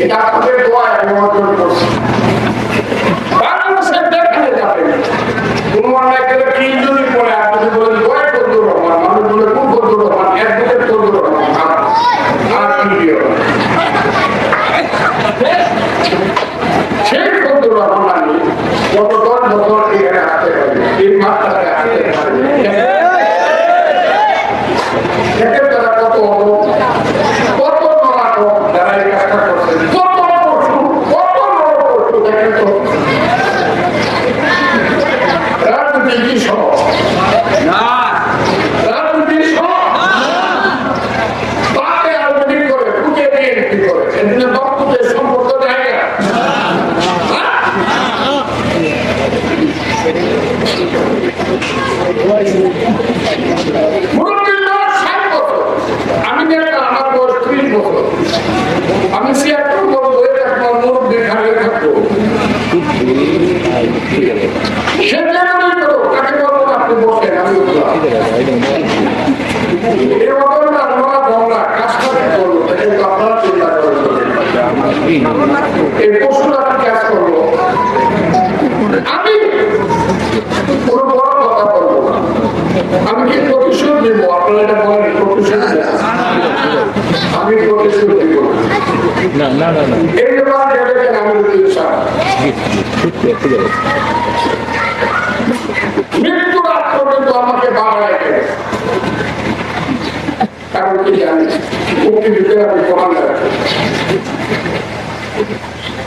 এটা আপনাদের দোয়ায় আমি অর্জন করছি। বাংলাদেশের রহমান, মানুষ বলে, কোন ফজলুর রহমান? অ্যাডভোকেট ফজলুর রহমান আর কি দিয়ে? সেই ফজলুর রহমান আমি এখানে আসতে পারি এই মাত্রায় আসতে পারি দেখেন তারা কত অবস্থ, কত নরাটক যারা এই কাজটা করছেন, কত পশু, কত নরপশু দেখেন তো। রাজনীতি কি সহজ? রাজনীতি সহজ? বাপে রাজনীতি করে, বুকে বিএনপি করে। এজন্য বাপুদের সম্পর্ক জায়গা। মুরব্বীর বয়স ষাট বছর। আমি ছিয়াত্তর বছর থাকব মুরব্বীর ঘাড়ে থাকব। সে আমি কি প্রতিশোধ দিব আপনারা এটা বলেন প্রতিশোধ আমি প্রতিশোধ দিব না না না না। এই ব্যাপারে ভেবেছেন আমি মৃত্যুর আগ পর্যন্ত আমাকে বাড়ায় কারণ কি জানি মুক্তিযুদ্ধে আমি কমান্ডার তাকে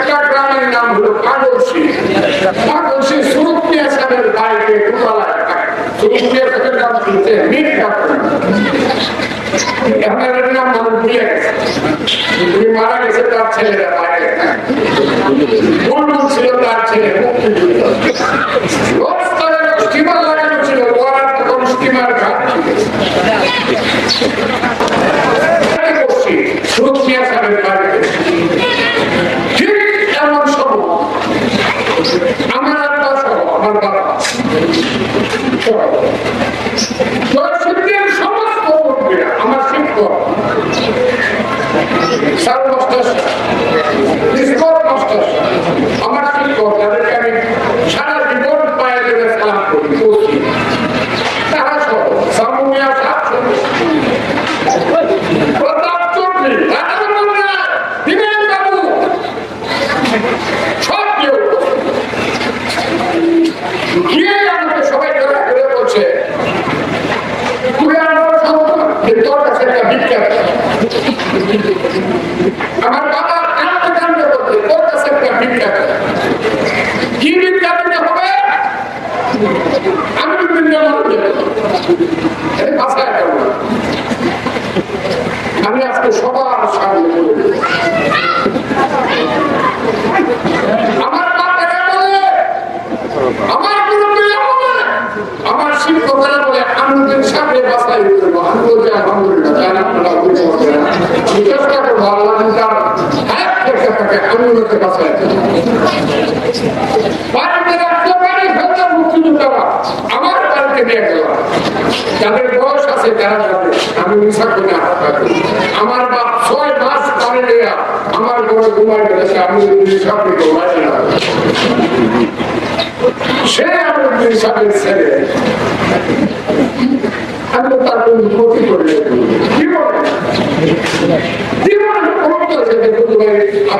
একটা গ্রামের নাম হলো পাগলসি পাগলসি সুরুপিয়া সাহেবের বাড়িতে দুতলায় সুরুপিয়া সাহেবের নাম কাপুর এখন এর নাম মানুষ ভুলে গেছে। উনি মারা গেছে, তার ছেলেরা বাইরে বুলবুল ছিল। আমার বাবা কাঁদতে কাঁদতে বলছে তোর কাছে একটা ভিক্ষা আছে। কি ভিক্ষা দিতে হবে আমি বিভিন্ন এই বাসায় করব আমি আজকে সবার সামনে বলে দিই। আমার বাচ্চারা বলে আমার মুরব্বীরা বলে আমার শিক্ষকরা বলে আনন্দের সামনে বাসায় করব আমি বলছি আলহামদুলিল্লাহ জান আপনারা বুঝতে পারবেন না। আমি চেষ্টা করব আল্লাহ তার হাত আনন্দকে বাসায় বাড়িতে রাখতে পারি হয়তো মুক্তিযোদ্ধারা। আমার বাড়িতে নিয়ে গেলাম যাদের বয়স আছে তারা যাবে আমি মিশা করে আমার বাপ ছয় মাস পারে নেয়া আমার ঘরে ঘুমাই গেছে আমি মিশা ঘুমাই সে আমার ছেলে আমি তো তার কোনো ক্ষতি করলে কি বলে জীবন করতে আপনি আমার কে আমার মিটিং করতে দেয় কথা বুঝে আসছে। আমি এখন ওটা মারবো না, ওটা মারবো না, কেন মারবো? তুমি আল্লাহ বাঁচায় না। আর বাঁচায়। বলে আসোস কেন?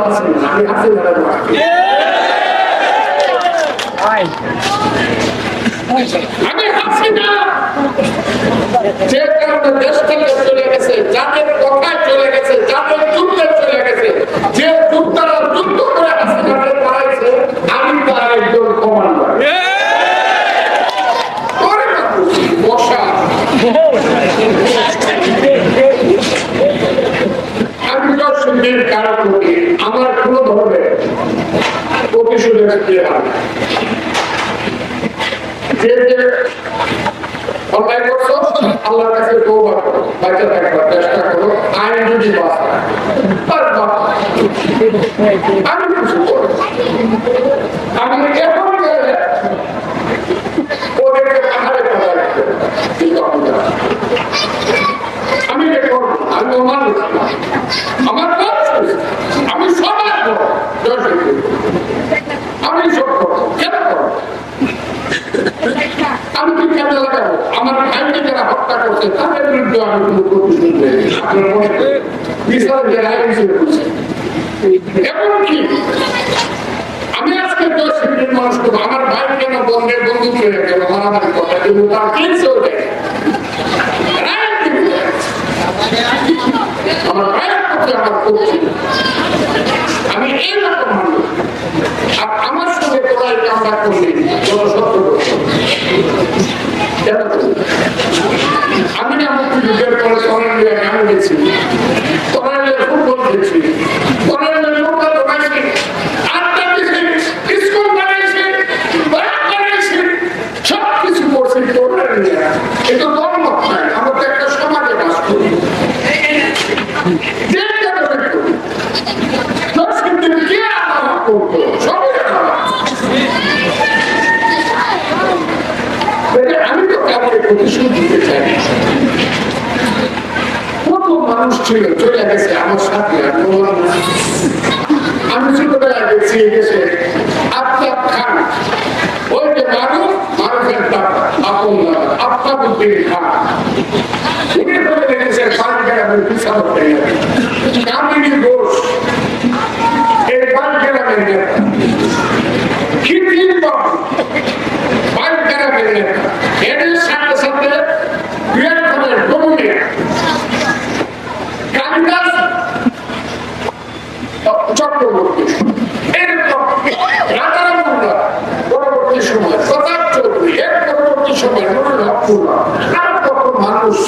আছি। আমি আছি। আমি হাসি না যে কারণে দেশ থেকে চলে গেছে যাদের কথায় চলে গেছে যাদের যুদ্ধে চলে গেছে যে যুদ্ধরা যুদ্ধ করে হাসিনাকে দাঁড়াইছে আমি তার একজন কমান্ডার করে না খুশি, বসা আমি দর্শকদের কারণ করি আমার কোনো ধরনের প্রতিশোধের ক্রিয়া যে যে অন্যায় করছ, আল্লাহর কাছে তৌবা করো বাচ্চা থাকবার চেষ্টা করো, আইন যদি বাঁচা। তার বাবা আমি কিছু করব আমি এখন গেলে ওদেরকে পাহাড়ে কথা রাখতে কিন্তু আমি যাব না। আমি এটা করব না। আমি তো মানুষ না। আমার কাজ শেষ। আমি সবাই করব দর্শক আমি সব করব কেন করব আমি কি কেন লাগাবো আমার ভাইকে যারা হত্যা করছে, তাদের বিরুদ্ধে আমি কোনো আপনার মনে আমি আজকে আমার ভাই কেন বন্ধে বন্ধু হয়ে আমার প্রতি আমার আমি এইরকম মানুষ। আর আমার সঙ্গে তোরা এই কামটা করলি? তোরা সত্য করছ কেন করলি? আমি না মুক্তি যুগের পরে তরণিয়া কেমন ফুটবল খেলছি তরণিয়া নৌকা দোকাইছি আড্ডা দিয়েছি স্কুল বানাইছি ব্যাগ বানাইছি সব কিছু করছি তরণিয়া এটা ধর্ম নয় আমরা তো একটা সমাজে বাস করি। আমি তো কাউকে প্রতিশোধ দিতে চাই না। কত মানুষ ছিল চলে গেছে আমার সাথে আর বললাম। আমি ছোটবেলায় দেখছি এই আফতাব খান ওই যে মারুফ মারুফের দাদা আপন দাদা আফতাবুদ্দিন খান উনি বলে রেখেছেন পাঁচগ্রামের বিশাল কামিনী ঘোষ এই পাঁচগ্রামের নেতা কৃত্রিম বাবু পাঁচগ্রামের নেতা এদের সাথে সাথে বৃহত্তমের ডোমিনিয়া কালিদাস চক্রবর্তী এরকম রাজারাম মোল্লা পরবর্তী সময় প্রতাপ চৌধুরী এর পরবর্তী সময় নুরুল হকুল্লাহ আর কত মানুষ চলে গেছে আমাদের করোনা আমি কান্নান করছি এটা নিয়ে আমার মনে হয় কোথায় আজকে আরব ঠাকুর একটা বন্ধুগুলো একটা ভারত ভাই দৌড় দেয় তো উত্তরবঙ্গের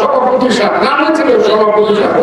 সভাপতি সাহেব নামে ছিল সভাপতি সাহেব।